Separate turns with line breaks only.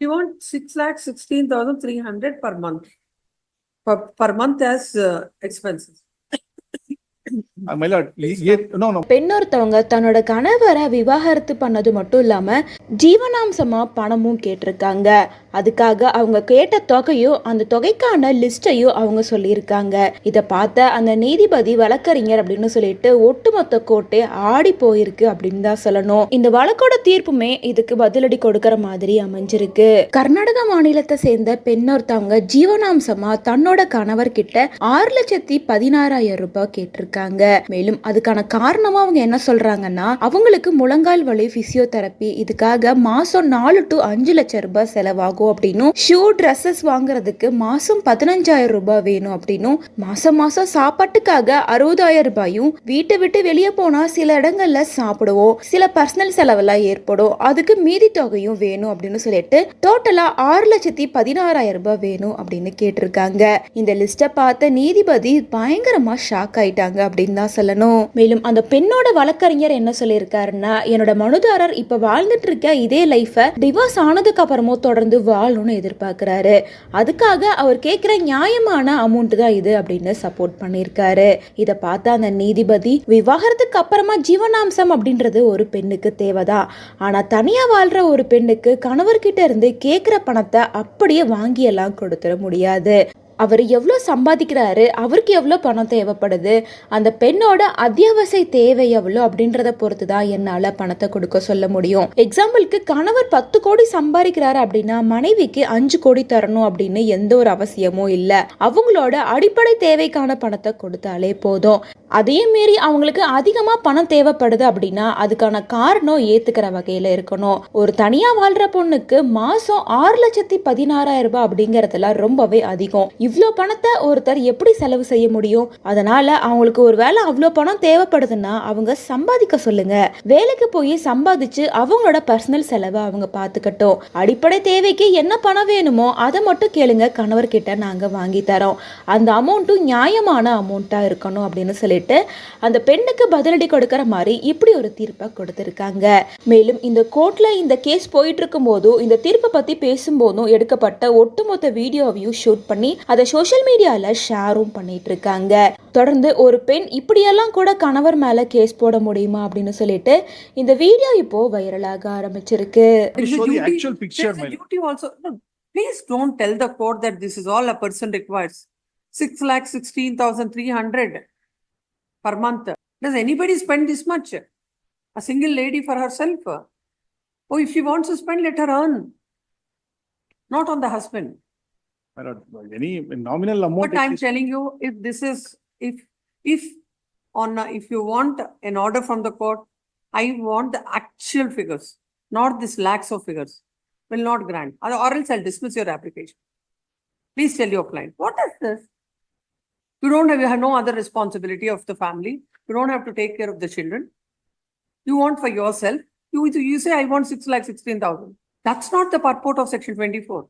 You want six lakh sixteen thousand three hundred per month. Per, per month as uh, expenses.
பெண்ணொருத்தவங்க தன்னோட கணவரை விவாகரத்து பண்ணது மட்டும் இல்லாம ஜீவனாம்சமா பணமும் கேட்டிருக்காங்க. அதுக்காக அவங்க கேட்ட தொகையும் அந்த தொகைக்கான லிஸ்டையும் அவங்க சொல்லியிருக்காங்க. இதை பார்த்த அந்த நீதிபதி வழக்கறிஞர் அப்படின்னு சொல்லிட்டு ஒட்டுமொத்த கோட்டை ஆடி போயிருக்கு அப்படின்னு தான் சொல்லணும். இந்த வழக்கோட தீர்ப்புமே இதுக்கு பதிலடி கொடுக்கற மாதிரி அமைஞ்சிருக்கு. கர்நாடக மாநிலத்தை சேர்ந்த பெண்ணொருத்தவங்க ஜீவனாம்சமா தன்னோட கணவர் கிட்ட ஆறு லட்சத்தி பதினாறாயிரம் ரூபாய் கேட்டிருக்காங்க. மேலும் அதுக்கான காரணமா அவங்க என்ன சொல்றாங்கன்னா அவங்களுக்கு முழங்கால் வலி பிசியோதெரப்பி இதுக்காக மாசம் நாலு டு அஞ்சு லட்சம் ரூபாய் செலவாகும் அப்படின்னும் ஷூ ட்ரெஸ்ஸஸ் வாங்குறதுக்கு மாசம் பதினஞ்சாயிரம் ரூபாய் வேணும் அப்படின்னும் மாசம் மாசம் சாப்பாட்டுக்காக அறுபதாயிரம் ரூபாயும் வீட்டை விட்டு வெளியே போனா சில இடங்கள்ல சாப்பிடுவோம் சில பர்சனல் செலவெல்லாம் ஏற்படும் அதுக்கு மீதி தொகையும் வேணும் அப்படின்னு சொல்லிட்டு டோட்டலா ஆறு லட்சத்தி பதினாறாயிரம் ரூபாய் வேணும் அப்படின்னு கேட்டிருக்காங்க. இந்த லிஸ்ட்டை பார்த்த நீதிபதி பயங்கரமா ஷாக் ஆயிட்டாங்க அப்படின்னு தான் சொல்லணும். மேலும் அந்த பெண்ணோட வழக்கறிஞர் என்ன சொல்லியிருக்காருன்னா என்னோட மனுதாரர் இப்ப வாழ்ந்துட்டு இருக்க இதே லைஃபை டிவோர்ஸ் ஆனதுக்கு அப்புறமும் தொடர்ந்து வாழணும்னு எதிர்பார்க்கிறாரு. அதுக்காக அவர் கேட்குற நியாயமான அமௌண்ட் தான் இது அப்படின்னு சப்போர்ட் பண்ணியிருக்காரு. இதை பார்த்த அந்த நீதிபதி விவாகரத்துக்கு அப்புறமா ஜீவனாம்சம் அப்படின்றது ஒரு பெண்ணுக்கு தேவைதான். ஆனா தனியா வாழ்ற ஒரு பெண்ணுக்கு கணவர்கிட்ட இருந்து கேட்குற பணத்தை அப்படியே வாங்கியெல்லாம் கொடுத்துட முடியாது. அவர் எவ்வளோ சம்பாதிக்கிறாரு அவருக்கு எவ்வளோ பணம் தேவைப்படுது அந்த பெண்ணோட அத்தியாவசிய தேவை எவ்வளோ அப்படின்றத பொறுத்து தான் என்னால் பணத்தை கொடுக்க சொல்ல முடியும். எக்ஸாம்பிளுக்கு கணவர் பத்து கோடி சம்பாதிக்கிறாரு அப்படின்னா மனைவிக்கு அஞ்சு கோடி தரணும் அப்படின்னு எந்த ஒரு அவசியமும் இல்லை. அவங்களோட அடிப்படை தேவைக்கான பணத்தை கொடுத்தாலே போதும். அதையும் மீறி அவங்களுக்கு அதிகமாக பணம் தேவைப்படுது அப்படின்னா அதுக்கான காரணம் ஏத்துக்கிற வகையில் இருக்கணும். ஒரு தனியாக வாழ்ற பொண்ணுக்கு மாசம் ஆறு லட்சத்தி பதினாறாயிரம் ரூபாய் அப்படிங்கறதெல்லாம் ரொம்பவே அதிகம். இவ்வளோ பணத்தை ஒருத்தர் எப்படி செலவு செய்ய முடியும்? அதனால அவங்களுக்கு ஒரு வேளை அவ்வளோ பணம் தேவைப்படுதுன்னா அவங்க சம்பாதிக்க சொல்லுங்க. வேலைக்கு போய் சம்பாதிச்சு அவங்களோட பர்சனல் செலவை அவங்க பார்த்துக்கட்டும் அடிப்படை தேவைக்கு என்ன பணம் வேணுமோ அதை மட்டும் கேளுங்க. கணவர்கிட்ட நாங்கள் வாங்கி தரோம். அந்த அமௌண்ட்டும் நியாயமான அமௌண்ட்டாக இருக்கணும் அப்படின்னு சொல்லி சொல்லிட்டு அந்த பெண்ணுக்கு பதிலடி கொடுக்கிற மாதிரி இப்படி ஒரு தீர்ப்பை கொடுத்திருக்காங்க. மேலும் இந்த கோர்ட்ல இந்த கேஸ் போயிட்டு இருக்கும் போதும் இந்த தீர்ப்பை பத்தி பேசும்போதும் எடுக்கப்பட்ட ஒட்டுமொத்த வீடியோவையும் ஷூட் பண்ணி அதை சோஷியல் மீடியால ஷேரும் பண்ணிட்டு இருக்காங்க தொடர்ந்து ஒரு பெண் இப்படியெல்லாம் கூட கணவர் மேல கேஸ் போட முடியுமா அப்படின்னு சொல்லிட்டு இந்த வீடியோ இப்போ வைரலாக ஆரம்பிச்சிருக்கு.
Duty also, no, please don't tell the court that this is all a person requires. Six lakh sixteen thousand three hundred. Per month. Does anybody spend this much? A single lady for herself? Oh, if she wants to spend, let her earn. Not on the husband.
my lord, any nominal amount.
But I'm
is-
telling you, if this is, if, if on, a- if you want an order from the court, I want the actual figures, not this lakhs of figures. Will not grant, or or else I'll dismiss your application. Please tell your client, what is this? You don't have, you have no other responsibility of the family. You don't have to take care of the children. You want for yourself, you, you say, I want six lakh sixteen thousand. That's not the purport of section twenty-four.